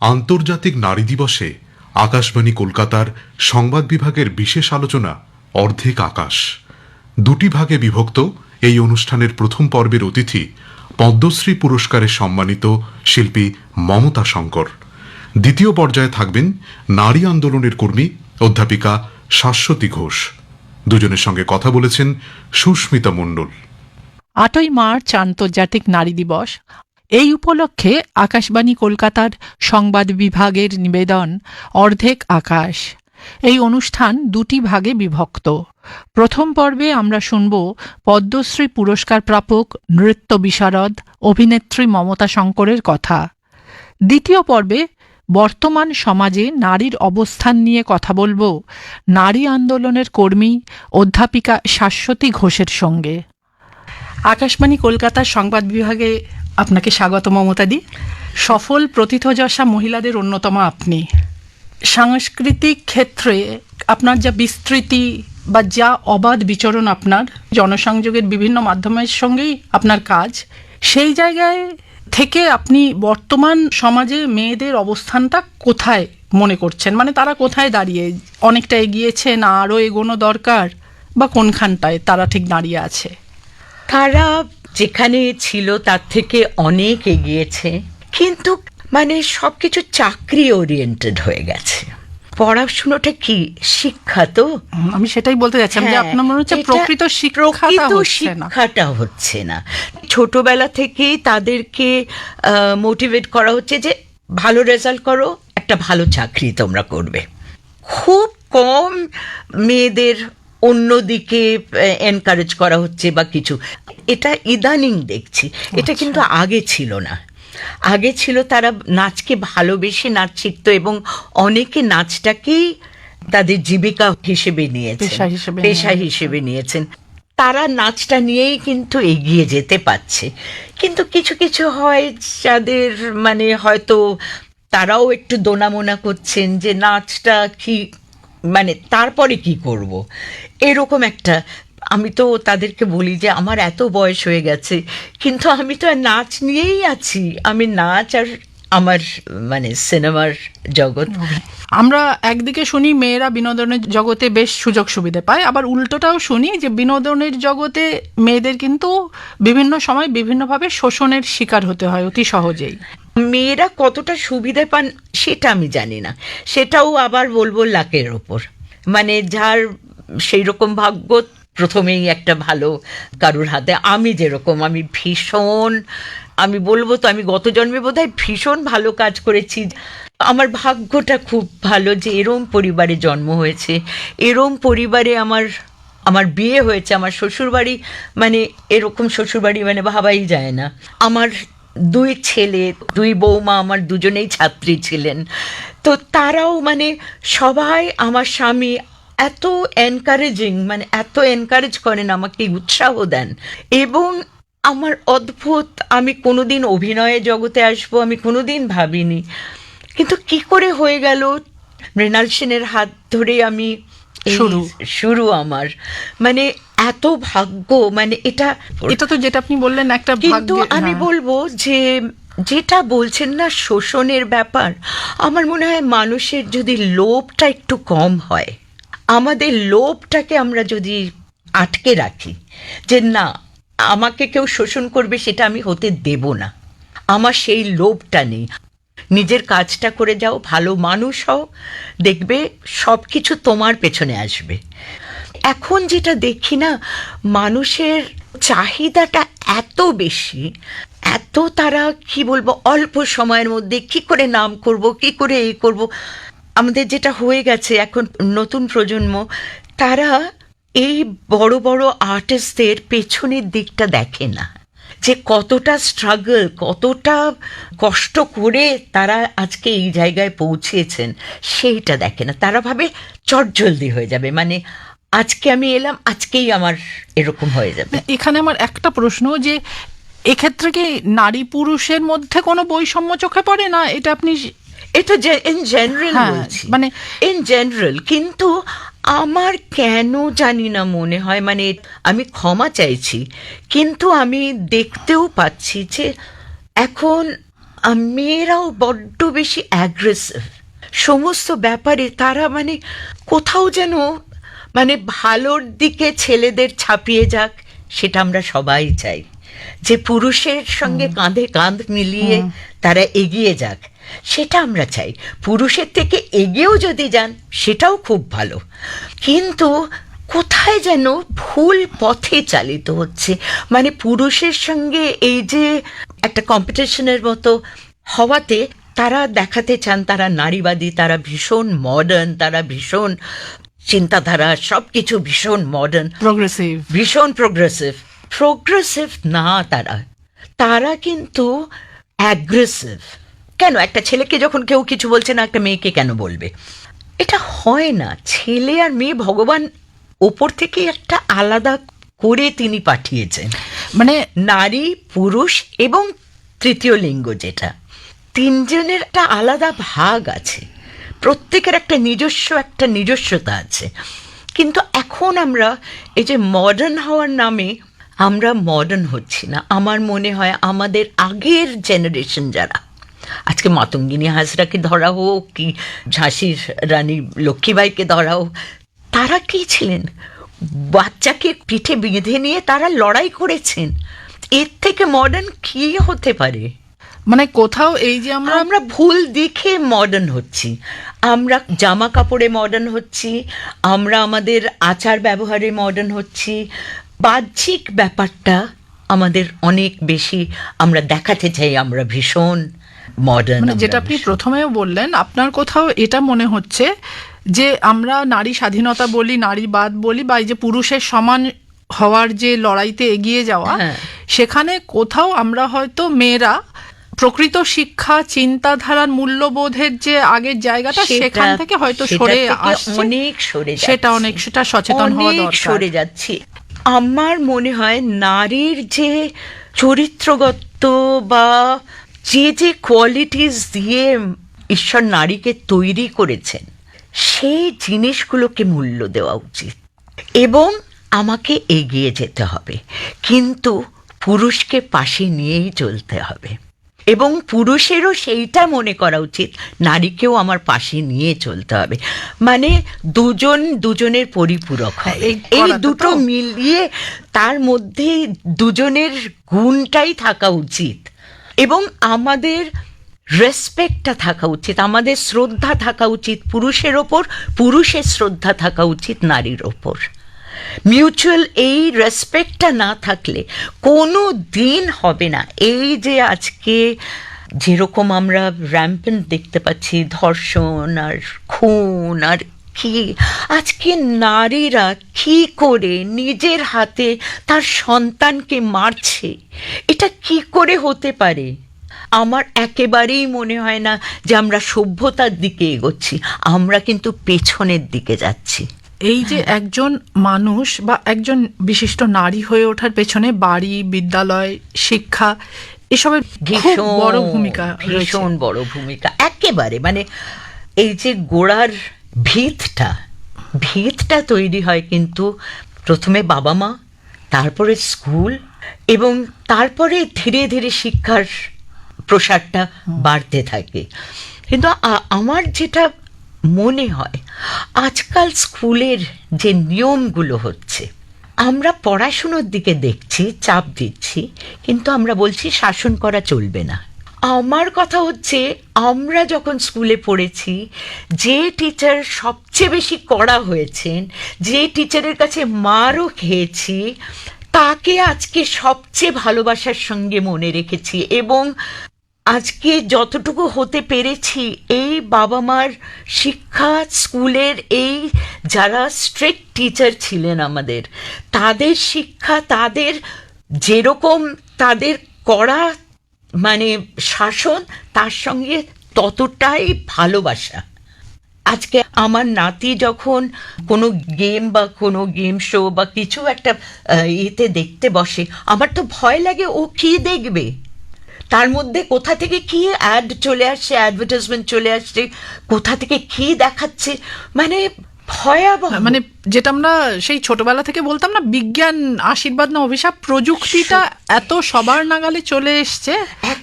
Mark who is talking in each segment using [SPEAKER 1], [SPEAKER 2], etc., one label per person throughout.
[SPEAKER 1] আন্তর্জাতিক নারী দিবসে আকাশবাণী কলকাতার সংবাদ বিভাগের বিশেষ আলোচনা অর্ধেক আকাশ। দুটি ভাগে বিভক্ত এই অনুষ্ঠানের প্রথম পর্বের অতিথি পদ্মশ্রী পুরস্কারে সম্মানিত শিল্পী মমতা শঙ্কর। দ্বিতীয় পর্যায়ে থাকবেন নারী আন্দোলনের কর্মী অধ্যাপিকা শাশ্বতী ঘোষ। দুজনের সঙ্গে কথা বলেছেন সুস্মিতা মণ্ডল।
[SPEAKER 2] আটই মার্চ আন্তর্জাতিক নারী দিবস এই উপলক্ষে আকাশবাণী কলকাতার সংবাদ বিভাগের নিবেদন, অর্ধেক আকাশ। এই অনুষ্ঠান দুটি ভাগে বিভক্ত। প্রথম পর্বে আমরা শুনব পদ্মশ্রী পুরস্কার প্রাপক নৃত্য বিশারদ, অভিনেত্রী মমতা শঙ্করের কথা। দ্বিতীয় পর্বে বর্তমান সমাজে নারীর অবস্থান নিয়ে কথা বলব নারী আন্দোলনের কর্মী অধ্যাপিকা শাশ্বতী ঘোষের সঙ্গে। আকাশবাণী কলকাতার সংবাদ বিভাগে আপনাকে স্বাগত মমতা দি সফল প্রথিতযশা মহিলাদের অন্যতম আপনি। সাংস্কৃতিক ক্ষেত্রে আপনার যা বিস্তৃতি বা যা অবাধ বিচরণ আপনার, জনসংযোগের বিভিন্ন মাধ্যমের সঙ্গেই আপনার কাজ, সেই জায়গায় থেকে আপনি বর্তমান সমাজে মেয়েদের অবস্থানটা কোথায় মনে করছেন? মানে তারা কোথায় দাঁড়িয়ে? অনেকটা এগিয়েছে না আরও এগোনো দরকার, বা কোনখানটায় তারা ঠিক দাঁড়িয়ে আছে?
[SPEAKER 3] তারা যেখানে ছিল তার থেকে অনেক এগিয়েছে। কিন্তু মানে সবকিছু চাকরি ওরিয়েন্টেড হয়ে গেছে। পড়াশুনোটা কি শিক্ষা তো?
[SPEAKER 2] আমি সেটাই বলতে যাচ্ছিলাম যে
[SPEAKER 3] হ্যাঁ,
[SPEAKER 2] আপনার মনে হচ্ছে প্রকৃত
[SPEAKER 3] প্রকৃত
[SPEAKER 2] হচ্ছে না।
[SPEAKER 3] শিক্ষাটা হচ্ছে না। ছোটবেলা থেকেই তাদেরকে মোটিভেট করা হচ্ছে যে ভালো রেজাল্ট করো একটা ভালো চাকরি তোমরা করবে। খুব কম মেয়েদের অন্যদিকে এনকারেজ করা হচ্ছে বা কিছু। এটা ইদানিং দেখছি। এটা কিন্তু আগে ছিল না। আগে ছিল তারা নাচকে ভালোবেসে নাচ শিখতো এবং অনেকে নাচটাকেই তাদের জীবিকা হিসেবে নিয়েছে
[SPEAKER 2] পেশা হিসেবে
[SPEAKER 3] পেশা হিসেবে নিয়েছেন। তারা নাচটা নিয়েই কিন্তু এগিয়ে যেতে পারছে। কিন্তু কিছু কিছু হয় যাদের মানে হয়তো তারাও একটু দোনামোনা করছেন যে নাচটা কি মানে তারপরে কি করব? এরকম একটা, আমি তো তাদেরকে বলি যে আমার এত বয়স হয়ে গেছে, কিন্তু আমি তো নাচ নিয়েই আছি। আমি নাচ আর আমার মানে সিনেমার জগৎ।
[SPEAKER 2] আমরা একদিকে শুনি মেয়েরা বিনোদনের জগতে বেশ সুযোগ সুবিধা পায়, আবার উল্টোটাও শুনি যে বিনোদনের জগতে মেয়েদের কিন্তু বিভিন্ন সময় বিভিন্নভাবে শোষণের শিকার হতে হয় অতি সহজেই।
[SPEAKER 3] মেয়েরা কতটা সুবিধে পান সেটা আমি জানি না। সেটাও আবার বলব লাকের ওপর। মানে যার সেই রকম ভাগ্য প্রথমেই একটা ভালো কারুর হাতে। আমি যেরকম, আমি ভীষণ, আমি বলব তো আমি গত জন্মে বোধহয় ভীষণ ভালো কাজ করেছি। আমার ভাগ্যটা খুব ভালো যে এরম পরিবারে জন্ম হয়েছে। এরম পরিবারে আমার আমার বিয়ে হয়েছে, আমার শ্বশুরবাড়ি মানে এরকম শ্বশুরবাড়ি মানে ভাবাই যায় না। আমার দুই ছেলে দুই বৌমা আমার দুজনেই ছাত্রী ছিলেন। তো তারাও মানে সবাই আমার স্বামী এত এনকারেজিং মানে এত এনকারেজ করেন আমাকে উৎসাহ দেন। এবং আমার অদ্ভুত আমি কোনোদিন অভিনয়ে জগতে আসব আমি কোনোদিন ভাবিনি। কিন্তু কি করে হয়ে গেল? মৃণাল সেনের হাত ধরে আমি
[SPEAKER 2] শুরু।
[SPEAKER 3] শুরু আমার। মানে এত ভাগ্য মানে এটা
[SPEAKER 2] এটা তো যেটা আপনি বললেন একটা
[SPEAKER 3] কিন্তু আমি
[SPEAKER 2] হ্যাঁ।
[SPEAKER 3] বলব যে যেটা বলছেন না শোষণের ব্যাপার আমার মনে হয় মানুষের যদি লোভটা একটু কম হয় আমাদের লোভটাকে আমরা যদি আটকে রাখি যে না আমাকে কেউ শোষণ করবে সেটা আমি হতে দেব না আমার সেই লোভটা নেই নিজের কাজটা করে যাও ভালো মানুষ হও দেখবে সব কিছু তোমার পেছনে আসবে এখন যেটা দেখি না, মানুষের চাহিদাটা এত বেশি, এত তারা কি বলব, অল্প সময়ের মধ্যে কি করে নাম করব, কি করে এই করব। আমাদের যেটা হয়ে গেছে এখন নতুন প্রজন্ম, তারা এই বড় বড় আর্টিস্টদের পেছনের দিকটা দেখে না। যে কতটা স্ট্রাগল কতটা কষ্ট করে তারা আজকে এই জায়গায় পৌঁছেছেন, সেইটা দেখে না। তারা ভাবে চটজলদি হয়ে যাবে। মানে আজকে আমি এলাম আজকেই আমার এরকম হয়ে যাবে।
[SPEAKER 2] এখানে আমার একটা প্রশ্ন যে এক্ষেত্রে কি নারী পুরুষের মধ্যে কোনো বৈষম্য চোখে পড়ে না? এটা আপনি
[SPEAKER 3] এটা ইন জেনারেল
[SPEAKER 2] হ্যাঁ, মানে-
[SPEAKER 3] ইন জেনারেল কিন্তু আমার কেন জানি না মনে হয় মানে আমি ক্ষমা চাইছি কিন্তু আমি দেখতেও পাচ্ছি যে এখন মেয়েরাও বড্ড বেশি অ্যাগ্রেসিভ সমস্ত ব্যাপারে তারা মানে কোথাও যেন মানে ভালোর দিকে ছেলেদের ছাপিয়ে যাক সেটা আমরা সবাই চাই। যে পুরুষের সঙ্গে কাঁধে কাঁধ মিলিয়ে তারা এগিয়ে যাক সেটা আমরা চাই। পুরুষের থেকে এগিয়েও যদি যান সেটাও খুব ভালো। কিন্তু কোথায় যেন ভুল পথে চালিত হচ্ছে। মানে পুরুষের সঙ্গে এই যে একটা কম্পিটিশনের মতো হওয়াতে তারা দেখাতে চান তারা নারীবাদী তারা ভীষণ মডার্ন তারা ভীষণ চিন্তাধারা সবকিছু ভীষণ মডার্ন
[SPEAKER 2] প্রোগ্রেসিভ
[SPEAKER 3] ভীষণ প্রোগ্রেসিভ প্রোগ্রেসিভ না তারা তারা কিন্তু অ্যাগ্রেসিভ কেন? একটা ছেলেকে যখন কেউ কিছু বলছে না একটা মেয়েকে কেন বলবে? এটা হয় না। ছেলে আর মেয়ে ভগবান ওপর থেকে একটা আলাদা করে তিনি পাঠিয়েছেন।
[SPEAKER 2] মানে
[SPEAKER 3] নারী পুরুষ এবং তৃতীয় লিঙ্গ যেটা। তিনজনের একটা আলাদা ভাগ আছে। প্রত্যেকের একটা নিজস্ব একটা নিজস্বতা আছে। কিন্তু এখন আমরা এই যে মডার্ন হওয়ার নামে আমরা মডার্ন হচ্ছি না। আমার মনে হয় আমাদের আগের জেনারেশন যারা, আজকে মাতঙ্গিনী হাজরাকে ধরা হোক কি ঝাঁসির রানী লক্ষ্মীবাইকে ধরা হোক, তারা কি ছিলেন? বাচ্চাকে পিঠে বেঁধে নিয়ে তারা লড়াই করেছেন। এর থেকে মডার্ন কি হতে পারে?
[SPEAKER 2] মানে কোথাও এই যে আমরা
[SPEAKER 3] আমরা ভুল দিকে মডার্ন হচ্ছি। আমরা জামা কাপড়ে মডার্ন হচ্ছি। আমরা আমাদের আচার ব্যবহারে মডার্ন হচ্ছি। বাহ্যিক ব্যাপারটা আমাদের অনেক বেশি আমরা দেখাতে চাই আমরা ভীষণ মডার্ন
[SPEAKER 2] মানে যেটা আপনি প্রথমেও বললেন আপনার কোথাও এটা মনে হচ্ছে যে আমরা নারী স্বাধীনতা বলি নারীবাদ বলি বা এই যে পুরুষের সমান হওয়ার যে লড়াইতে এগিয়ে যাওয়া
[SPEAKER 3] হ্যাঁ।
[SPEAKER 2] সেখানে কোথাও আমরা হয়তো মেয়েরা প্রকৃত শিক্ষা চিন্তাধারার মূল্যবোধের যে আগের জায়গাটা সেখান থেকে হয়তো সরে আসছে।
[SPEAKER 3] অনেক সরে
[SPEAKER 2] সেটা অনেক সেটা সচেতন হওয়া দরকার।
[SPEAKER 3] সরে যাচ্ছি। আমার মনে হয় নারীর যে চরিত্রগত বা যে যে কোয়ালিটিস দিয়ে ঈশ্বর নারীকে তৈরি করেছেন সেই জিনিসগুলোকে মূল্য দেওয়া উচিত। এবং আমাকে এগিয়ে যেতে হবে। কিন্তু পুরুষকে পাশে নিয়েই চলতে হবে। এবং পুরুষেরও সেইটা মনে করা উচিত নারীকেও আমার পাশে নিয়ে চলতে হবে। মানে দুজন দুজনের পরিপূরক হয়
[SPEAKER 2] এই
[SPEAKER 3] দুটো মিলিয়ে তার মধ্যে দুজনের গুণটাই থাকা উচিত। এবং আমাদের রেসপেক্টটা থাকা উচিত আমাদের শ্রদ্ধা থাকা উচিত পুরুষের ওপর পুরুষের শ্রদ্ধা থাকা উচিত নারীর ওপর। মিউচুয়াল এই রেসপেক্টটা না থাকলে কোনো দিন হবে না। এই যে আজকে যেরকম আমরা র্যাম্পেন্ট দেখতে পাচ্ছি, ধর্ষণ আর খুন আর কি, আজকে নারীরা কি করে নিজের হাতে তার সন্তানকে মারছে? এটা কি করে হতে পারে? আমার একেবারেই মনে হয় না যে আমরা সভ্যতার দিকে এগোচ্ছি, আমরা কিন্তু পেছনের দিকে যাচ্ছি।
[SPEAKER 2] এই যে একজন মানুষ বা একজন বিশিষ্ট নারী হয়ে ওঠার পেছনে বাড়ি বিদ্যালয় শিক্ষা এসবের
[SPEAKER 3] ভীষণ
[SPEAKER 2] বড় ভূমিকা
[SPEAKER 3] ভীষণ বড় ভূমিকা। একেবারে মানে এই যে গোড়ার ভিতটা ভিতটা তৈরি হয় কিন্তু প্রথমে বাবা মা তারপরে স্কুল এবং তারপরে ধীরে ধীরে শিক্ষার প্রসারটা বাড়তে থাকে। কিন্তু আমার যেটা মনে হয় আজকাল স্কুলের যে নিয়মগুলো হচ্ছে, আমরা পড়াশুনোর দিকে দেখছি, চাপ দিচ্ছি, কিন্তু আমরা বলছি শাসন করা চলবে না। আমার কথা হচ্ছে, আমরা যখন স্কুলে পড়েছি, যে টিচার সবচেয়ে বেশি কড়া হয়েছেন, যে টিচারের কাছে মারও খেয়েছি, তাকে আজকে সবচেয়ে ভালোবাসার সঙ্গে মনে রেখেছি এবং আজকে যতটুকু হতে পেরেছি, এই বাবা মার শিক্ষা, স্কুলের এই যারা স্ট্রিক্ট টিচার ছিলেন আমাদের, তাদের শিক্ষা, তাদের যেরকম তাদের করা মানে শাসন, তার সঙ্গে ততটাই ভালোবাসা। আজকে আমার নাতি যখন কোনো গেম বা কোনো গেম শো বা কিছু একটা ইয়েতে দেখতে বসে, আমার তো ভয় লাগে ও কি দেখবে? তার মধ্যে কোথা থেকে কি অ্যাড চলে আসছে অ্যাডভার্টাইজমেন্ট চলে আসছে কোথা থেকে কি দেখাচ্ছে মানে ভয়াবহ।
[SPEAKER 2] মানে যেটা আমরা সেই ছোটবেলা থেকে বলতাম না বিজ্ঞান আশীর্বাদ না অভিশাপ প্রযুক্তিটা এত সবার নাগালে চলে এসছে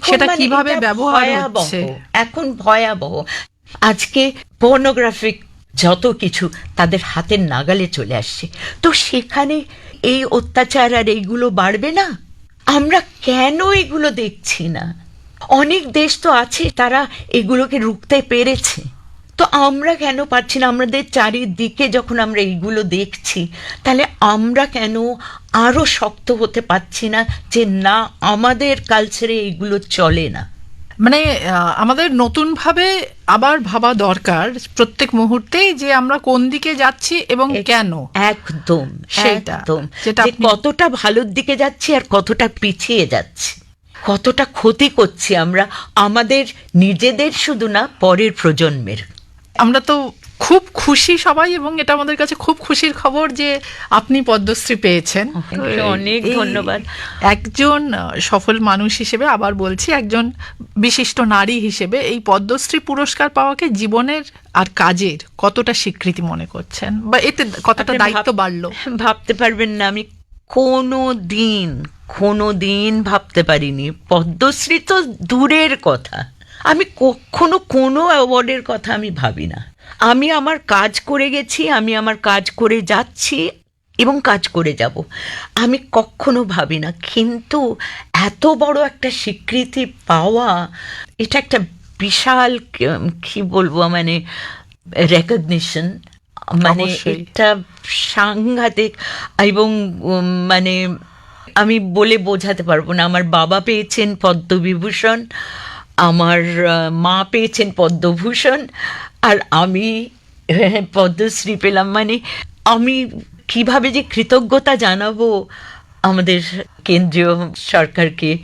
[SPEAKER 2] সেটা
[SPEAKER 3] মানে
[SPEAKER 2] কীভাবে ব্যবহার হচ্ছে?
[SPEAKER 3] এখন ভয়াবহ। আজকে পর্নোগ্রাফিক যত কিছু তাদের হাতের নাগালে চলে আসছে। তো সেখানে এই অত্যাচার আর এইগুলো বাড়বে না? আমরা কেন এগুলো দেখছি না? অনেক দেশ তো আছে, তারা এগুলোকে রুখতে পেরেছে। তো আমরা কেন পারছি না? আমাদের চারিদিকে যখন আমরা এইগুলো দেখছি, তাহলে আমরা কেন আরও শক্ত হতে পারছি না যে না, আমাদের কালচারে এইগুলো চলে না?
[SPEAKER 2] মানে আমাদের নতুনভাবে আবার ভাবা দরকার প্রত্যেক মুহূর্তেই যে আমরা কোন দিকে যাচ্ছি এবং কেন।
[SPEAKER 3] একদম সেটা
[SPEAKER 2] যেটা
[SPEAKER 3] কতটা ভালোর দিকে যাচ্ছি আর কতটা পিছিয়ে যাচ্ছি। কতটা ক্ষতি করছি আমরা। আমাদের নিজেদের শুধু না পরের প্রজন্মের।
[SPEAKER 2] আমরা তো খুব খুশি সবাই এবং এটা আমাদের কাছে খুব খুশির খবর যে আপনি পদ্মশ্রী পেয়েছেন।
[SPEAKER 3] অনেক ধন্যবাদ।
[SPEAKER 2] একজন সফল মানুষ হিসেবে আবার বলছি একজন বিশিষ্ট নারী হিসেবে এই পদ্মশ্রী পুরস্কার পাওয়াকে জীবনের আর কাজের কতটা স্বীকৃতি মনে করছেন? বা এতে কতটা দায়িত্ব বাড়লো?
[SPEAKER 3] ভাবতে পারবেন না আমি কোনো দিন কোনো দিন ভাবতে পারিনি। পদ্মশ্রী তো দূরের কথা। আমি কখনো কোনো অ্যাওয়ার্ডের কথা আমি ভাবি না। আমি আমার কাজ করে গেছি আমি আমার কাজ করে যাচ্ছি এবং কাজ করে যাব। আমি কখনো ভাবি না কিন্তু এত বড় একটা স্বীকৃতি পাওয়া এটা একটা বিশাল কি- বলব মানে রেকগনিশন মানে এটা সাংঘাতিক এবং মানে আমি বলে বোঝাতে পারব না। আমার বাবা পেয়েছেন পদ্মবিভূষণ আমার মা পেয়েছেন পদ্মভূষণ আর আমি আহ, পদ্মশ্রী পেলাম মানে আমি কীভাবে যে কৃতজ্ঞতা জানাব আমাদের কেন্দ্রীয় সরকারকে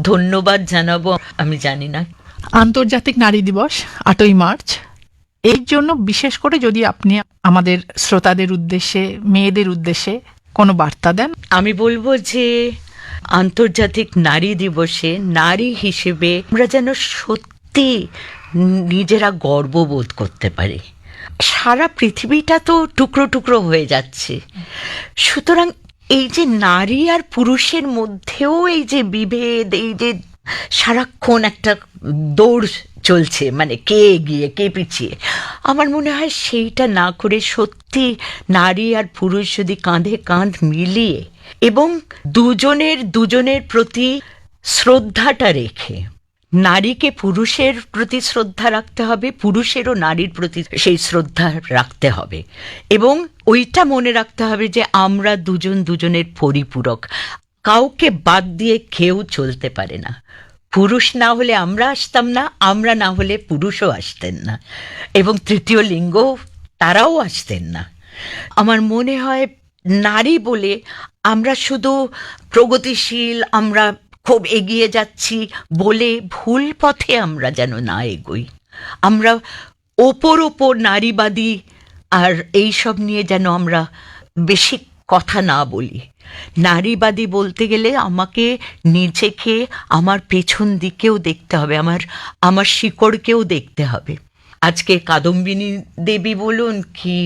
[SPEAKER 3] ধন্যবাদ জানাব আমি জানি না।
[SPEAKER 2] আন্তর্জাতিক নারী দিবস আটই মার্চ। এর জন্য বিশেষ করে যদি আপনি আমাদের শ্রোতাদের উদ্দেশ্যে মেয়েদের উদ্দেশ্যে কোনো বার্তা দেন।
[SPEAKER 3] আমি বলব যে আন্তর্জাতিক নারী দিবসে নারী হিসেবে আমরা যেন সত্যি নিজেরা গর্ববোধ করতে পারি। সারা পৃথিবীটা তো টুকরো টুকরো হয়ে যাচ্ছে। সুতরাং এই যে নারী আর পুরুষের মধ্যেও এই যে বিভেদ, এই যে সারাক্ষণ একটা দৌড় চলছে মানে কে এগিয়ে, কে পিছিয়ে, আমার মনে হয় সেইটা না করে সত্যি নারী আর পুরুষ যদি কাঁধে কাঁধ মিলিয়ে এবং দুজনের দুজনের প্রতি শ্রদ্ধাটা রেখে নারীকে পুরুষের প্রতি শ্রদ্ধা রাখতে হবে, পুরুষেরও নারীর প্রতি সেই শ্রদ্ধা রাখতে হবে। এবং ওইটা মনে রাখতে হবে যে আমরা দুজন দুজনের পরিপূরক। কাউকে বাদ দিয়ে কেউ চলতে পারে না। পুরুষ না হলে আমরা আসতাম না, আমরা না হলে পুরুষও আসতেন না। এবং তৃতীয় লিঙ্গ, তারাও আসতেন না। আমার মনে হয় নারী বলে আমরা শুধু প্রগতিশীল, আমরা খুব এগিয়ে যাচ্ছি, বলে ভুল পথে আমরা যেন না এগোই। আমরা ওপর ওপর নারীবাদী, আর এই সব নিয়ে যেন আমরা বেশি কথা না বলি। নারীবাদী বলতে গেলে আমাকে নিজেকে আমার পেছন দিকেও দেখতে হবে, আমার আমার শিকড়কেও দেখতে হবে। আজকে কাদম্বিনী দেবী বলুন কি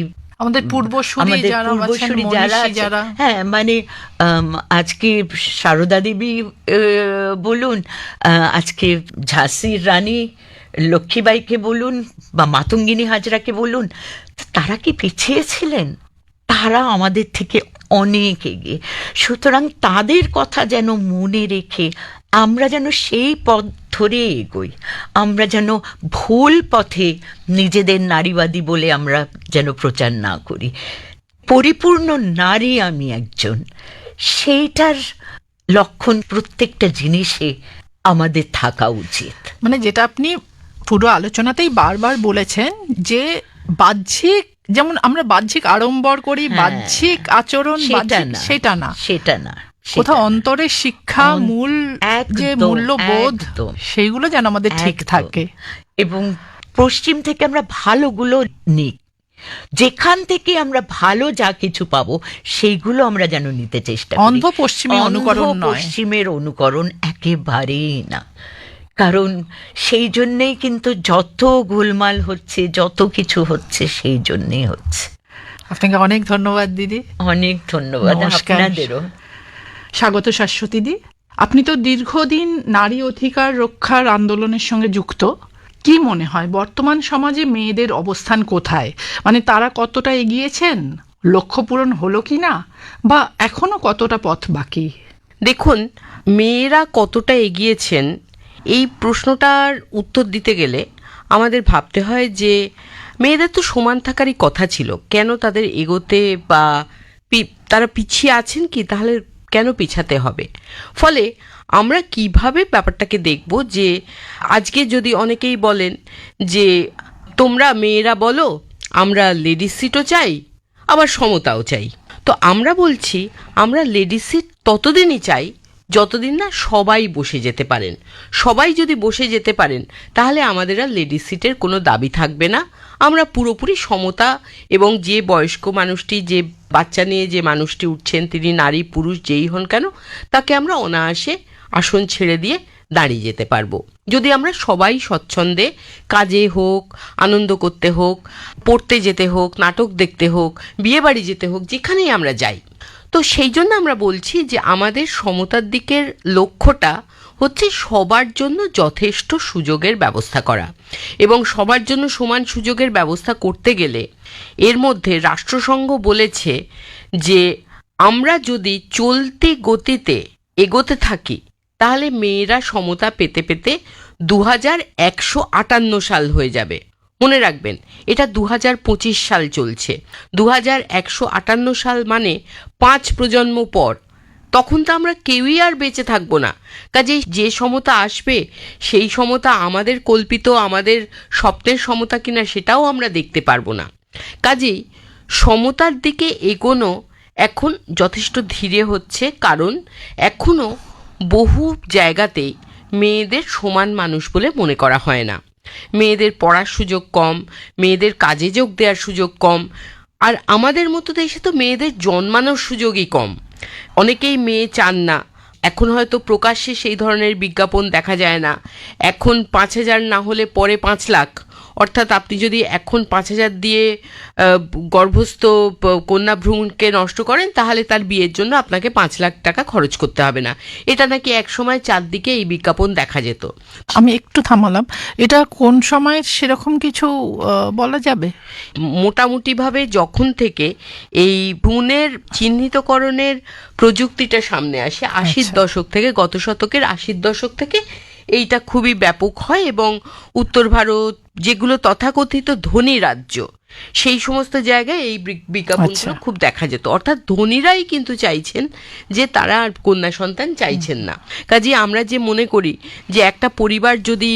[SPEAKER 2] আমাদের পূর্বসূরি যারা
[SPEAKER 3] পূর্বসূরি যারা হ্যাঁ মানে আজকে সারদা দেবী বলুন আজকে ঝাঁসির রানী লক্ষ্মীবাইকে বলুন বা মাতঙ্গিনী হাজরাকে বলুন তারা কি পিছিয়ে ছিলেন? তারা আমাদের থেকে অনেক এগিয়ে। সুতরাং তাদের কথা যেন মনে রেখে আমরা যেন সেই পথ ধরে এগোই। আমরা যেন ভুল পথে নিজেদের নারীবাদী বলে আমরা যেন প্রচার না করি। পরিপূর্ণ নারী আমি একজন। সেইটার লক্ষণ প্রত্যেকটা জিনিসে আমাদের থাকা উচিত।
[SPEAKER 2] মানে যেটা আপনি পুরো আলোচনাতেই বারবার বলেছেন যে বাহ্যিক যেমন আমরা বাহ্যিক আড়ম্বর করি
[SPEAKER 3] হ্যাঁ,
[SPEAKER 2] বাহ্যিক আচরণ
[SPEAKER 3] সেটা না।
[SPEAKER 2] সেটা না। কোথাও অন্তরের শিক্ষা মূল যে মূল্যবোধ সেইগুলো যেন আমাদের ঠিক থাকে।
[SPEAKER 3] এবং পশ্চিম থেকে আমরা ভালোগুলো নিই। যেখান থেকে আমরা ভালো যা কিছু পাবো সেইগুলো আমরা যেন নিতে চেষ্টা
[SPEAKER 2] অন্ধ পশ্চিমী অনুকরণ
[SPEAKER 3] পশ্চিমের অনুকরণ একেবারেই না। কারণ সেই জন্যেই কিন্তু যত গোলমাল হচ্ছে যত কিছু হচ্ছে সেই জন্যেই হচ্ছে।
[SPEAKER 2] আপনাকে অনেক ধন্যবাদ দিদি।
[SPEAKER 3] অনেক ধন্যবাদ আপনাদেরও।
[SPEAKER 2] স্বাগত শাশ্বতীদি আপনি তো দীর্ঘদিন নারী অধিকার রক্ষার আন্দোলনের সঙ্গে যুক্ত। কি মনে হয়, বর্তমান সমাজে মেয়েদের অবস্থান কোথায়? মানে তারা কতটা এগিয়েছেন? লক্ষ্য পূরণ হলো কি না বা এখনও কতটা পথ বাকি?
[SPEAKER 4] দেখুন, মেয়েরা কতটা এগিয়েছেন, এই প্রশ্নটার উত্তর দিতে গেলে আমাদের ভাবতে হয় যে মেয়েদের তো সমান থাকারই কথা ছিল। কেন তাদের এগোতে বা তারা পিছিয়ে আছেন কি? তাহলে কেন পিছাতে হবে? ফলে আমরা কীভাবে ব্যাপারটাকে দেখব যে আজকে যদি অনেকেই বলেন যে, তোমরা মেয়েরা বলো, আমরা লেডিস সিটও চাই, আবার সমতাও চাই। তো আমরা বলছি, আমরা লেডিস সিট ততদিনই চাই যতদিন না সবাই বসে যেতে পারেন। সবাই যদি বসে যেতে পারেন, তাহলে আমাদের আর লেডিস সিটের কোনো দাবি থাকবে না। আমরা পুরোপুরি সমতা এবং যে বয়স্ক মানুষটি, যে বাচ্চা নিয়ে যে মানুষটি উঠছেন, তিনি নারী, পুরুষ, যেই হন কেন, তাকে আমরা অনায়াসে আসন ছেড়ে দিয়ে দাঁড়িয়ে যেতে পারব। যদি আমরা সবাই স্বচ্ছন্দে কাজে হোক, আনন্দ করতে হোক, পড়তে যেতে হোক, নাটক দেখতে হোক বিয়ে বাড়ি যেতে হোক, যেখানেই আমরা যাই, তো সেই জন্য আমরা বলছি যে আমাদের সমতার দিকের লক্ষ্যটা হচ্ছে সবার জন্য যথেষ্ট সুযোগের ব্যবস্থা করা। এবং সবার জন্য সমান সুযোগের ব্যবস্থা করতে গেলে এর মধ্যে রাষ্ট্রসংঘ বলেছে যে, আমরা যদি চলতি গতিতে এগোতে থাকি, তাহলে মেয়েরা সমতা পেতে পেতে দু হাজার একশো আটান্ন সাল হয়ে যাবে। মনে রাখবেন, এটা দু হাজার পঁচিশ সাল চলছে। দু হাজার একশো আটান্ন সাল মানে পাঁচ প্রজন্ম পর তখন তো আমরা কেউই আর বেঁচে থাকব না। কাজেই যে সমতা আসবে, সেই সমতা আমাদের কল্পিত, আমাদের স্বপ্নের সমতা কিনা সেটাও আমরা দেখতে পারব না। কাজেই সমতার দিকে এগোনো এখন যথেষ্ট ধীরে হচ্ছে, কারণ এখনও বহু জায়গাতেই মেয়েদের সমান মানুষ বলে মনে করা হয় না। মেয়েদের পড়ার সুযোগ কম, মেয়েদের কাজে যোগ দেওয়ার সুযোগ কম, আর আমাদের মতো দেশে তো মেয়েদের জন্মানোর সুযোগই কম। অনেকেই মেয়ে চান না। এখন হয়তো প্রকাশ্যে সেই ধরনের বিজ্ঞাপন দেখা যায় না। এখন পাঁচ হাজার না হলে পরে পাঁচ লাখ। অর্থাৎ আপনি যদি এখন পাঁচ হাজার দিয়ে গর্ভস্থ কন্যা ভ্রূণকে নষ্ট করেন তাহলে তার বিয়ের জন্য আপনাকে পাঁচ লাখ টাকা খরচ করতে হবে না। এটা নাকি একসময় চারদিকে এই বিজ্ঞাপন দেখা যেত।
[SPEAKER 2] আমি একটু থামালাম। এটা কোন সময় সেরকম কিছু বলা যাবে?
[SPEAKER 4] মোটামুটিভাবে যখন থেকে এই ভ্রূণের চিহ্নিতকরণের প্রযুক্তিটা সামনে আসে আশির
[SPEAKER 2] আচ্ছা।
[SPEAKER 4] দশক থেকে গত শতকের আশির দশক থেকে এইটা খুবই ব্যাপক হয় এবং উত্তর ভারত যেগুলো তথাকথিত ধনী রাজ্য সেই সমস্ত জায়গায় এই বিজ্ঞাপনগুলো
[SPEAKER 2] আচ্ছা।
[SPEAKER 4] খুব দেখা যেত। অর্থাৎ ধনীরাই কিন্তু চাইছেন যে তারা আর কন্যা সন্তান চাইছেন না। কাজে আমরা যে মনে করি যে একটা পরিবার যদি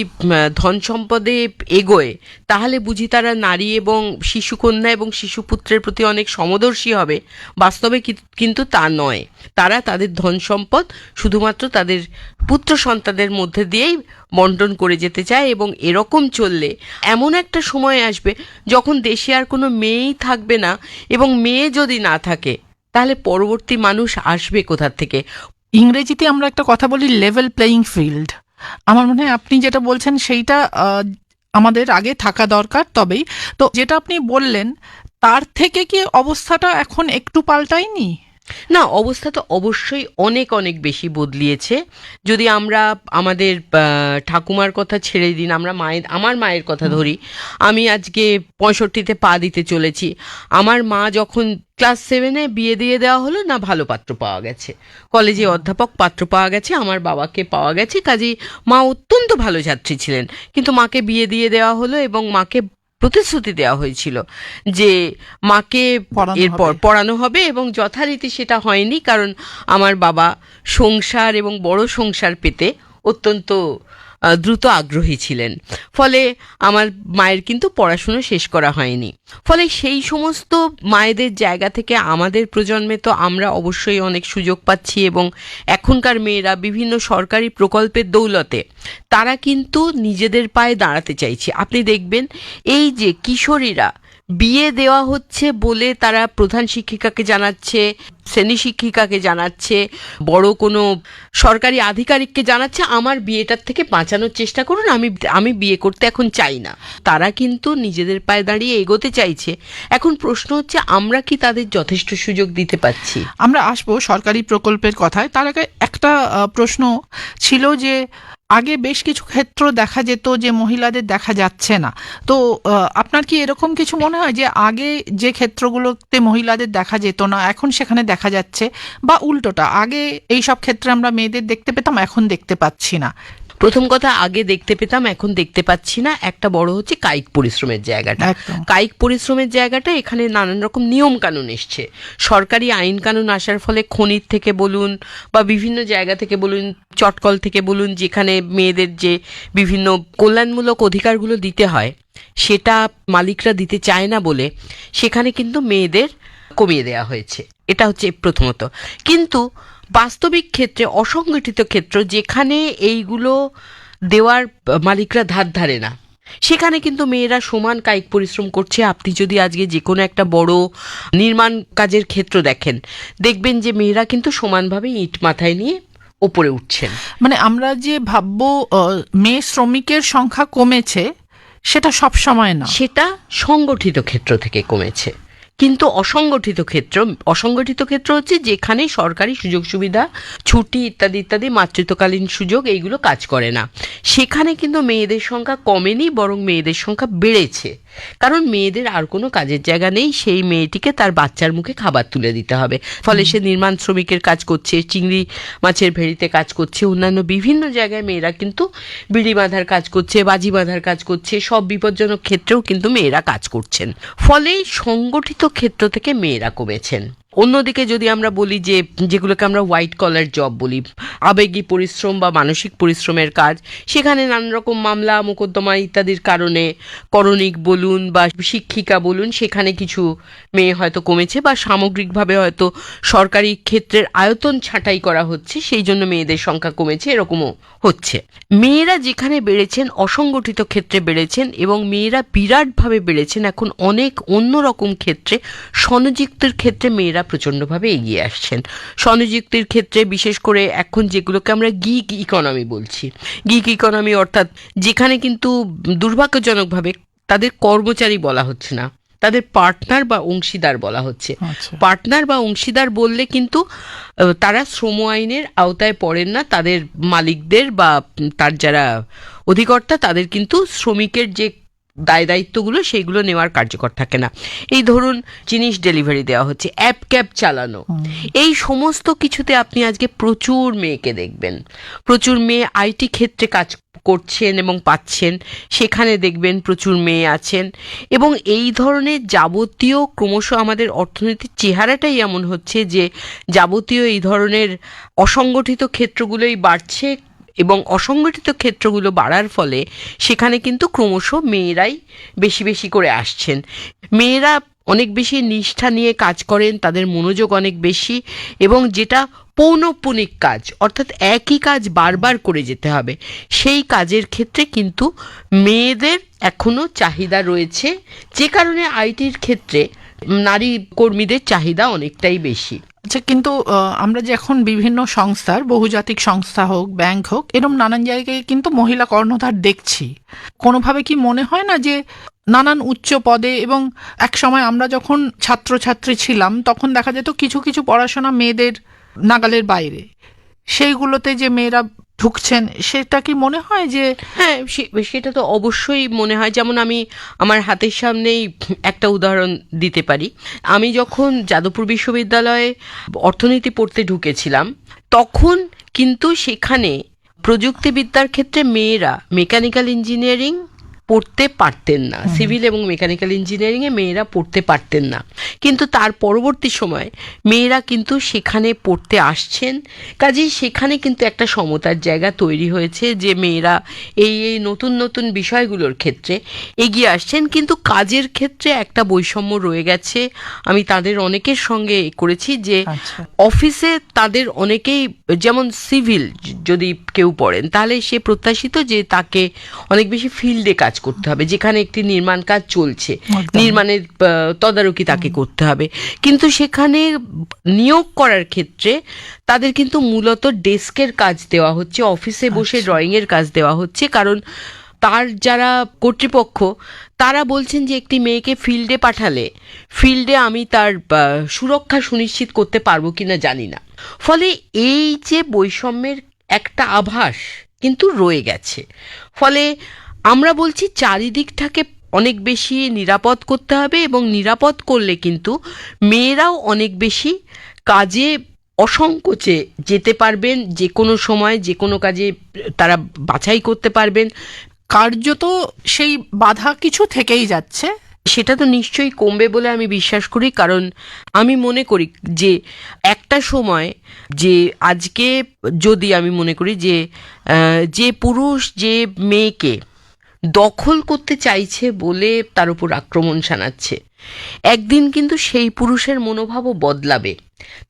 [SPEAKER 4] ধন সম্পদে এগোয় তাহলে বুঝি তারা নারী এবং শিশু কন্যা এবং শিশুপুত্রের প্রতি অনেক সমদর্শী হবে। বাস্তবে কিন্তু তা নয়। তারা তাদের ধন সম্পদ শুধুমাত্র তাদের পুত্র সন্তানদের মধ্যে দিয়েই বন্টন করে যেতে চায় এবং এরকম চললে এমন একটা সময় আসবে যখন দেশে আর কোনো মেয়েই থাকবে না এবং মেয়ে যদি না থাকে, তাহলে পরবর্তী মানুষ আসবে কোথার থেকে?
[SPEAKER 2] ইংরেজিতে আমরা একটা কথা বলি লেভেল প্লেয়িং ফিল্ড আমার মনে হয় আপনি যেটা বলছেন সেইটা আমাদের আগে থাকা দরকার তবেই। তো যেটা আপনি বললেন, তার থেকে কি অবস্থাটা এখন একটু পাল্টায়নি?
[SPEAKER 4] না অবস্থা তো অবশ্যই অনেক অনেক বেশি বদলিয়েছে। যদি আমরা আমাদের ঠাকুমার কথা ছেড়ে দিন আমরা মায়ের আমার মায়ের কথা ধরি আমি আজকে পঁয়ষট্টিতে পা দিতে চলেছি। আমার মা যখন ক্লাস সেভেনে বিয়ে দিয়ে দেওয়া হলো না ভালো পাত্র পাওয়া গেছে। কলেজে অধ্যাপক পাত্র পাওয়া গেছে আমার বাবাকে পাওয়া গেছে কাজেই মা অত্যন্ত ভালো ছাত্রী ছিলেন। কিন্তু মাকে বিয়ে দিয়ে দেওয়া হলো এবং মাকে প্রতিশ্রুতি দেওয়া হয়েছিল যে মাকে এরপর পড়ানো হবে এবং যথারীতি সেটা হয়নি কারণ আমার বাবা সংসার এবং বড় সংসার পেতে অত্যন্ত দ্রুত আগ্রহী ছিলেন। ফলে আমার মায়ের কিন্তু পড়াশুনো শেষ করা হয়নি। ফলে সেই সমস্ত মায়েদের জায়গা থেকে আমাদের প্রজন্মে তো আমরা অবশ্যই অনেক সুযোগ পাচ্ছি এবং এখনকার মেয়েরা বিভিন্ন সরকারি প্রকল্পের দৌলতে তারা কিন্তু নিজেদের পায়ে দাঁড়াতে চাইছে। আপনি দেখবেন এই যে কিশোরীরা বিয়ে দেওয়া হচ্ছে বলে তারা প্রধান শিক্ষিকাকে জানাচ্ছে, শ্রেণি শিক্ষিকাকে জানাচ্ছে, বড় কোনো সরকারি আধিকারিককে জানাচ্ছে, আমার বিয়েটার থেকে বাঁচানোর চেষ্টা করুন, আমি আমি বিয়ে করতে এখন চাই না। তারা কিন্তু নিজেদের পায়ে দাঁড়িয়ে এগোতে চাইছে। এখন প্রশ্ন হচ্ছে, আমরা কি তাদের যথেষ্ট সুযোগ দিতে পারছি?
[SPEAKER 2] আমরা আসব সরকারি প্রকল্পের কথায়। তার আগে একটা প্রশ্ন ছিল যে আগে বেশ কিছু ক্ষেত্র দেখা যেত যে মহিলাদের দেখা যাচ্ছে না। তো আপনার কি এরকম কিছু মনে হয় যে আগে যে ক্ষেত্রগুলোতে মহিলাদের দেখা যেত না, এখন সেখানে দেখা যাচ্ছে? বা উল্টোটা, আগে এই সব ক্ষেত্রে আমরা মেয়েদের দেখতে পেতাম, এখন দেখতে পাচ্ছি না।
[SPEAKER 4] প্রথম কথা আগে দেখতে পেতাম এখন দেখতে পাচ্ছি না। একটা বড় হচ্ছে কায়িক পরিশ্রমের জায়গাটা। কায়িক পরিশ্রমের জায়গাটা এখানে নানান রকম নিয়ম কানুন এসছে। সরকারি আইন কানুন আসার ফলে খনির থেকে বলুন বা বিভিন্ন জায়গা থেকে বলুন চটকল থেকে বলুন যেখানে মেয়েদের যে বিভিন্ন কল্যাণমূলক অধিকারগুলো দিতে হয় সেটা মালিকরা দিতে চায় না বলে সেখানে কিন্তু মেয়েদের কমিয়ে দেওয়া হয়েছে। এটা হচ্ছে প্রথমত। কিন্তু বাস্তবিক ক্ষেত্রে অসংগঠিত ক্ষেত্র যেখানে এইগুলো দেওয়ার মালিকরা ধার ধারে না। সেখানে কিন্তু মেয়েরা সমান কায়িক পরিশ্রম করছে। আপনি যদি আজকে যে কোনো একটা বড় নির্মাণ কাজের ক্ষেত্র দেখেন দেখবেন যে মেয়েরা কিন্তু সমানভাবে ইট মাথায় নিয়ে ওপরে উঠছেন।
[SPEAKER 2] মানে আমরা যে ভাববো মেয়ে শ্রমিকের সংখ্যা কমেছে সেটা সব সময় না।
[SPEAKER 4] সেটা সংগঠিত ক্ষেত্র থেকে কমেছে। কিন্তু অসংগঠিত ক্ষেত্র অসংগঠিত ক্ষেত্র হচ্ছে যেখানে সরকারি সুযোগ সুবিধা, ছুটি ইত্যাদি ইত্যাদি, মাতৃত্বকালীন সুযোগ এইগুলো কাজ করে না। সেখানে কিন্তু মেয়েদের সংখ্যা কমেনি, বরং মেয়েদের সংখ্যা বেড়েছে। কারণ মেয়েদের আর কোনো কাজের জায়গা নেই সেই মেয়েটিকে তার বাচ্চার মুখে খাবার তুলে দিতে হবে। ফলে সে নির্মাণ শ্রমিকের কাজ করছে চিংড়ি মাছের ভেড়িতে কাজ করছে অন্যান্য বিভিন্ন জায়গায় মেয়েরা কিন্তু বিড়ি বাঁধার কাজ করছে বাজি বাঁধার কাজ করছে সব বিপজ্জনক ক্ষেত্রেও কিন্তু মেয়েরা কাজ করছেন। ফলে সংগঠিত ক্ষেত্র থেকে মেয়েরা কমেছেন। অন্যদিকে যদি আমরা বলি যে, যেগুলোকে আমরা হোয়াইট কলার জব বলি, আবেগী পরিশ্রম বা মানসিক পরিশ্রমের কাজ, সেখানে নানান রকম মামলা, মোকদ্দমা ইত্যাদির কারণে করণিক বলুন বা শিক্ষিকা বলুন, সেখানে কিছু মেয়ে হয়তো কমেছে বা সামগ্রিকভাবে হয়তো সরকারি ক্ষেত্রের আয়তন ছাঁটাই করা হচ্ছে, সেই জন্য মেয়েদের সংখ্যা কমেছে, এরকমও হচ্ছে। মেয়েরা যেখানে বেড়েছেন, অসংগঠিত ক্ষেত্রে বেড়েছেন এবং মেয়েরা বিরাটভাবে বেড়েছেন, এখন অনেক অন্যরকম ক্ষেত্রে, স্বনিযুক্তির ক্ষেত্রে মেয়েরা প্রচণ্ডভাবে এগিয়ে আসছেন। স্বনিযুক্তির ক্ষেত্রে বিশেষ করে এখন যেগুলোকে আমরা গিগ ইকোনমি বলছি। গিগ ইকোনমি অর্থাৎ যেখানে কিন্তু দুর্ভাগ্যজনকভাবে তাদের কর্মচারী বলা হচ্ছে না তাদের পার্টনার বা অংশীদার বলা হচ্ছে।
[SPEAKER 2] আচ্ছা।
[SPEAKER 4] পার্টনার বা অংশীদার বললে কিন্তু তারা শ্রম আইনের আওতায় পড়েন না তাদের মালিকদের বা তার যারা অধিকর্তা তাদের কিন্তু শ্রমিকের যে দায় দায়িত্বগুলো সেইগুলো নেওয়ার কার্যকর থাকে না। এই ধরুন জিনিস ডেলিভারি দেওয়া হচ্ছে অ্যাপ ক্যাব চালানো। এই সমস্ত কিছুতে আপনি আজকে প্রচুর মেয়েকে দেখবেন। প্রচুর মেয়ে আইটি ক্ষেত্রে কাজ করছেন এবং পাচ্ছেন। সেখানে দেখবেন প্রচুর মেয়ে আছেন। এবং এই ধরনের যাবতীয় ক্রমশ আমাদের অর্থনীতির চেহারাটাই এমন হচ্ছে যে যাবতীয় এই ধরনের অসংগঠিত ক্ষেত্রগুলোই বাড়ছে। এবং অসংগঠিত ক্ষেত্রগুলো বাড়ার ফলে সেখানে কিন্তু ক্রমশ মেয়েরাই বেশি বেশি করে আসছেন। মেয়েরা অনেক বেশি নিষ্ঠা নিয়ে কাজ করেন, তাদের মনোযোগ অনেক বেশি এবং যেটা পৌনপুনিক কাজ, অর্থাৎ একই কাজ বারবার করে যেতে হবে, সেই কাজের ক্ষেত্রে কিন্তু মেয়েদের এখনও চাহিদা রয়েছে। যে কারণে আইটির ক্ষেত্রে নারী কর্মীদের চাহিদা অনেকটাই বেশি।
[SPEAKER 2] আচ্ছা কিন্তু আমরা যে এখন বিভিন্ন সংস্থার, বহুজাতিক সংস্থা হোক, ব্যাংক হোক এরকম নানান জায়গায় কিন্তু মহিলা কর্ণধার দেখছি। কোনোভাবে কি মনে হয় না যে নানান উচ্চ পদে এবং এক সময় আমরা যখন ছাত্রছাত্রী ছিলাম, তখন দেখা যেত কিছু কিছু পড়াশোনা মেয়েদের নাগালের বাইরে। সেইগুলোতে যে মেয়েরা ঢুকছেন, সেটা কি মনে হয় যে
[SPEAKER 4] হ্যাঁ সেটা তো অবশ্যই মনে হয়। যেমন আমি আমার হাতের সামনেই একটা উদাহরণ দিতে পারি। আমি যখন যাদবপুর বিশ্ববিদ্যালয়ে অর্থনীতি পড়তে ঢুকেছিলাম, তখন কিন্তু সেখানে প্রযুক্তিবিদ্যার ক্ষেত্রে মেয়েরা, মেকানিক্যাল ইঞ্জিনিয়ারিং পড়তে পারতেন না। সিভিল এবং মেকানিক্যাল ইঞ্জিনিয়ারিংয়ে মেয়েরা পড়তে পারতেন না। কিন্তু তার পরবর্তী সময় মেয়েরা কিন্তু সেখানে পড়তে আসছেন। কাজেই সেখানে কিন্তু একটা সমতার জায়গা তৈরি হয়েছে যে মেয়েরা এই এই নতুন নতুন বিষয়গুলোর ক্ষেত্রে এগিয়ে আসছেন। কিন্তু কাজের ক্ষেত্রে একটা বৈষম্য রয়ে গেছে। আমি তাদের অনেকের সঙ্গে করেছি যে
[SPEAKER 2] আচ্ছা।
[SPEAKER 4] অফিসে তাদের অনেকেই যেমন সিভিল যদি কেউ পড়েন তাহলে সে প্রত্যাশিত যে তাকে অনেক বেশি ফিল্ডে কাজ কাজ করতে হবে যেখানে একটি নির্মাণ কাজ চলছে। নির্মাণের তদারকি তাকে করতে হবে। কিন্তু সেখানে নিয়োগ করার ক্ষেত্রে তাদের কিন্তু মূলত ডেস্কের কাজ দেওয়া হচ্ছে অফিসে বসে ড্রয়িং এর কাজ দেওয়া হচ্ছে। কারণ তার যারা কর্তৃপক্ষ তারা বলছেন যে একটি মেয়েকে ফিল্ডে পাঠালে ফিল্ডে আমি তার সুরক্ষা সুনিশ্চিত করতে পারব কিনা জানি না। ফলে এই যে বৈষম্যের একটা আভাস কিন্তু রয়ে গেছে। ফলে আমরা বলছি চারিদিকটাকে অনেক বেশি নিরাপদ করতে হবে এবং নিরাপদ করলে কিন্তু মেয়েরাও অনেক বেশি কাজে অসংকোচে যেতে পারবেন, যে কোনো সময়, যে কোনো কাজে তারা বাছাই করতে পারবেন।
[SPEAKER 2] কার্যত সেই বাধা কিছু থেকেই যাচ্ছে।
[SPEAKER 4] সেটা তো নিশ্চয়ই কমবে বলে আমি বিশ্বাস করি, কারণ আমি মনে করি যে একটা সময় যে আজকে যদি আমি মনে করি যে যে পুরুষ, যে মেয়েকে দখল করতে চাইছে বলে তার উপর আক্রমণ শানাচ্ছে। একদিন কিন্তু সেই পুরুষের মনোভাবও বদলাবে।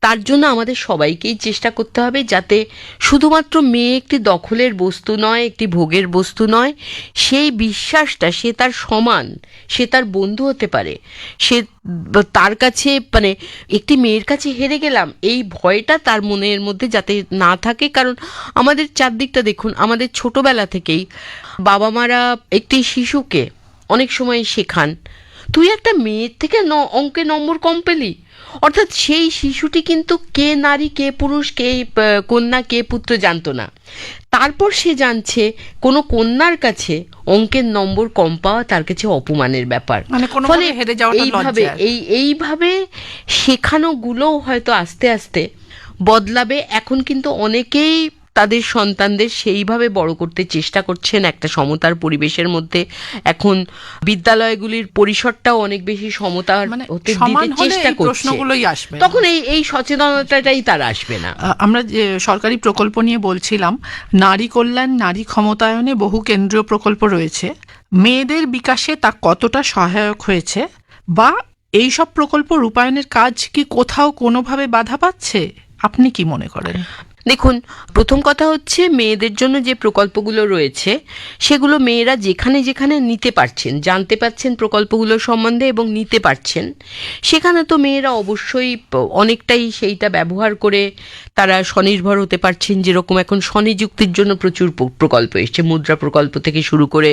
[SPEAKER 4] তার জন্য আমাদের সবাইকেই চেষ্টা করতে হবে যাতে শুধুমাত্র মেয়ে একটি দখলের বস্তু নয়, একটি ভোগের বস্তু নয়, সেই বিশ্বাসটা সে তার সমান, সে তার বন্ধু হতে পারে। সে তার কাছে মানে একটি মেয়ের কাছে হেরে গেলাম, এই ভয়টা তার মনের মধ্যে যাতে না থাকে। কারণ আমাদের চারদিকটা দেখুন, আমাদের ছোটবেলা থেকেই বাবা মারা একটি শিশুকে অনেক সময় শেখান, তুই একটা মেয়ের থেকে ন, অঙ্কে নম্বর কম পেলি? অর্থাৎ সেই শিশুটি কিন্তু কে নারী কে পুরুষ কে কন্যা কে পুত্র জানতো না। তারপর সে জানছে কোনো কন্যার কাছে অঙ্কের নম্বর কম পাওয়া তার কাছে অপমানের ব্যাপার।
[SPEAKER 2] মানে যাওয়াটা
[SPEAKER 4] এইভাবে এই এইভাবে শেখানোগুলোও হয়তো আস্তে আস্তে বদলাবে। এখন কিন্তু অনেকেই তাদের সন্তানদের সেইভাবে বড় করতে চেষ্টা করছেন একটা সমতার পরিবেশের মধ্যে। এখন বিদ্যালয়গুলির পরিসরটাও অনেক বেশি সমতার
[SPEAKER 2] মানে
[SPEAKER 4] হতে
[SPEAKER 2] সমান
[SPEAKER 4] দিতে চেষ্টা করছে।
[SPEAKER 2] প্রশ্নগুলোই আসবে
[SPEAKER 4] তখন এই এই সচেতনতাটাই তার আসবে না।
[SPEAKER 2] আমরা যে সরকারি প্রকল্প নিয়ে বলছিলাম নারী কল্যাণ নারী ক্ষমতায়নে বহু কেন্দ্রীয় প্রকল্প রয়েছে। মেয়েদের বিকাশে তা কতটা সহায়ক হয়েছে? বা এই সব প্রকল্প রূপায়ণের কাজ কি কোথাও কোনোভাবে বাধা পাচ্ছে? আপনি কি মনে করেন?
[SPEAKER 4] দেখুন, প্রথম কথা হচ্ছে মেয়েদের জন্য যে প্রকল্পগুলো রয়েছে, সেগুলো মেয়েরা যেখানে যেখানে নিতে পারছেন, জানতে পারছেন প্রকল্পগুলো সম্বন্ধে এবং নিতে পারছেন, সেখানে তো মেয়েরা অবশ্যই অনেকটাই সেইটা ব্যবহার করে তারা স্বনির্ভর হতে পারছেন, যেরকম এখন স্বনিযুক্তির জন্য প্রচুর প্রকল্প এসছে, মুদ্রা প্রকল্প থেকে শুরু করে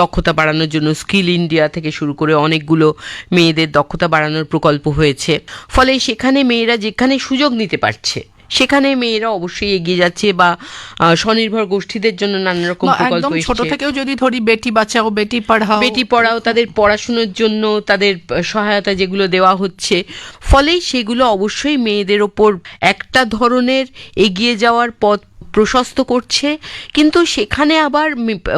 [SPEAKER 4] দক্ষতা বাড়ানোর জন্য স্কিল ইন্ডিয়া থেকে শুরু করে অনেকগুলো মেয়েদের দক্ষতা বাড়ানোর প্রকল্প হয়েছে, ফলে সেখানে মেয়েরা যেখানে সুযোগ নিতে পারছে সেখানে মেয়েরা অবশ্যই এগিয়ে যাচ্ছে বা স্বনির্ভর গোষ্ঠীদের জন্য নানা রকম
[SPEAKER 2] একদম ছোট থেকেও যদি ধরি বেটি বাঁচাও বেটি পড়াও।
[SPEAKER 4] বেটি পড়াও তাদের পড়াশুনোর জন্য তাদের সহায়তা যেগুলো দেওয়া হচ্ছে। ফলে সেগুলো অবশ্যই মেয়েদের ওপর একটা ধরনের এগিয়ে যাওয়ার পথ প্রশস্ত করছে। কিন্তু সেখানে আবার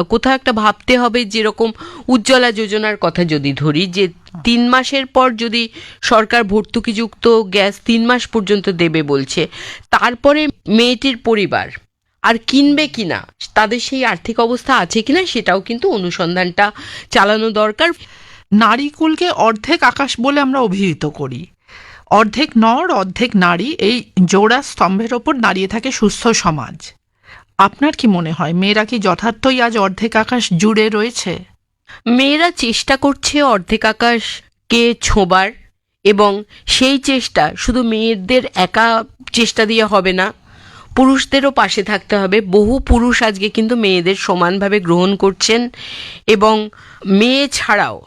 [SPEAKER 4] কোথাও একটা ভাবতে হবে যেরকম উজ্জ্বলা যোজনার কথা যদি ধরি যে তিন মাসের পর যদি সরকার ভর্তুকিযুক্ত গ্যাস তিন মাস পর্যন্ত দেবে বলছে তারপরে মেয়েটির পরিবার আর কিনবে কিনা তাদের সেই আর্থিক অবস্থা আছে কিনা সেটাও কিন্তু অনুসন্ধানটা চালানো দরকার।
[SPEAKER 2] নারীকুলকে অর্ধেক আকাশ বলে আমরা অভিহিত করি। অর্ধেক নর অর্ধেক নারী এই জোড়া স্তম্ভের ওপর দাঁড়িয়ে থাকে সুস্থ সমাজ। আপনার কি মনে হয় মেয়েরা কি যথার্থই আজ অর্ধেক আকাশ জুড়ে রয়েছে?
[SPEAKER 4] মেয়েরা চেষ্টা করছে অর্ধেক আকাশকে ছোঁবার এবং সেই চেষ্টা শুধু মেয়েদের একা চেষ্টা দিয়ে হবে না, পুরুষদেরও পাশে থাকতে হবে। বহু পুরুষ আজকে কিন্তু মেয়েদের সমানভাবে গ্রহণ করছেন এবং মেয়ে ছাড়াও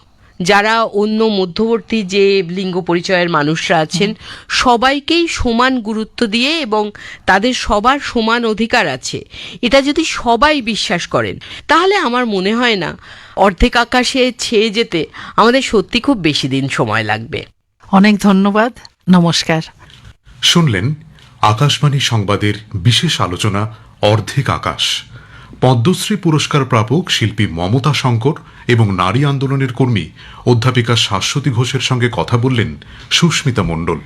[SPEAKER 4] যারা অন্য মধ্যবর্তী যে লিঙ্গ পরিচয়ের মানুষরা আছেন সবাইকেই সমান গুরুত্ব দিয়ে এবং তাদের সবার সমান অধিকার আছে। এটা যদি সবাই বিশ্বাস করেন তাহলে আমার মনে হয় না অর্ধেক আকাশে ছেয়ে যেতে আমাদের সত্যি খুব বেশি দিন সময় লাগবে।
[SPEAKER 2] অনেক ধন্যবাদ। নমস্কার।
[SPEAKER 1] শুনলেন আকাশবাণী সংবাদের বিশেষ আলোচনা অর্ধেক আকাশ। পদ্মশ্রী পুরস্কার প্রাপক শিল্পী মমতা শঙ্কর এবং নারী আন্দোলনের কর্মী অধ্যাপিকা শাশ্বতী ঘোষের সঙ্গে কথা বললেন সুস্মিতা মণ্ডল।